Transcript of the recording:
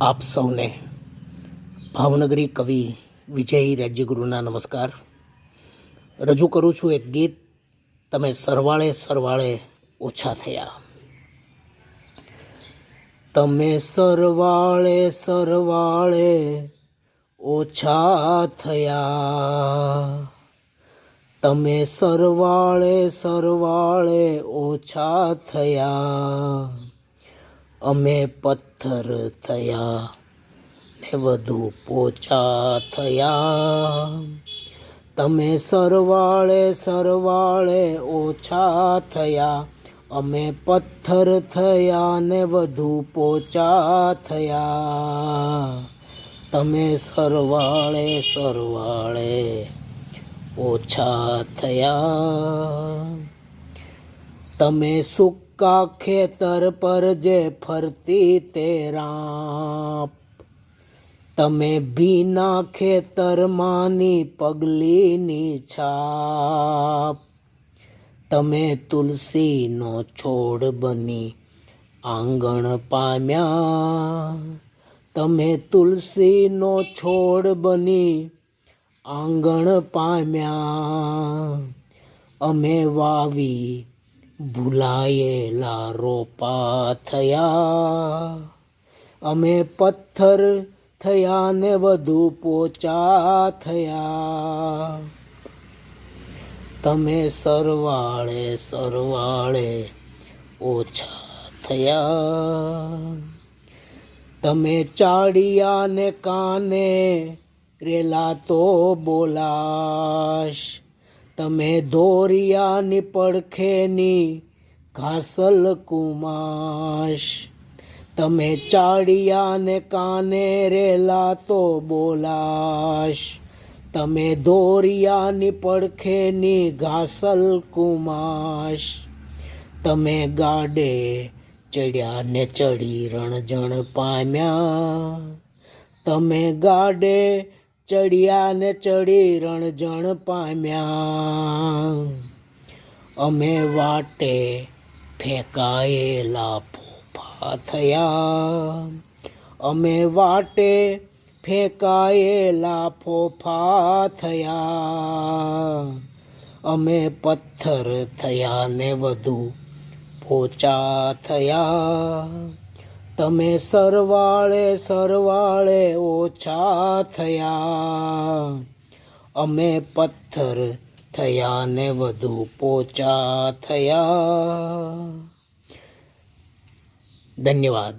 આપ સૌને ભાવનગરી કવિ વિજય રાજ્યગુરુના નમસ્કાર. રજૂ કરું છું એક ગીત, તમે સરવાળે સરવાળે ઓછા થયા. તમે સરવાળે સરવાળે ઓછા થયા. તમે સરવાળે સરવાળે ઓછા થયા. અમે પથ્થર થયા ને વધુ પોચા થયા. તમે સરવાળે સરવાળે ઓછા થયા. અમે પથ્થર થયા ને વધુ પોચા થયા. તમે સરવાળે સરવાળે ઓછા થયા. તમે સુકા ખેતર પર જે ફરતી તે રાપ. તમે ભીના ખેતરમાંની પગલીની છાપ. તમે તુલસીનો છોડ બની આંગણ પામ્યા. તમે તુલસીનો છોડ બની આંગણ પામ્યા. અમે વાવી ભૂલાયેલા રોપા થયા અમે પથ્થર થયા ને વધુ પોચા થયા. તમે સરવાળે સરવાળે ઓછા થયા. તમે ચાડિયા ને કાને રેલા તો બોલાશ. તમે દોરિયાની પડખેની ઘાસલ કુમાશ તમે ચાડિયાને કાને રેલા તો બોલાશ. તમે દોરિયાની પડખેની ઘાસલ કુમાશ તમે ગાડે ચડ્યા ને ચડી રણજણ પામ્યા. તમે ગાડે ચડ્યા ને ચડી રણજણ પામ્યા. અમે વાટે ફેંકાયેલા ફોફા થયા. અમે વાટે ફેંકાયેલા ફોફા થયા. અમે પથ્થર થયા ને વધુ પોચા થયા. તમે સરવાળે સરવાળે ઓછા થયા. અમે પથ્થર થયા ને વધુ પોચા થયા. ધન્યવાદ.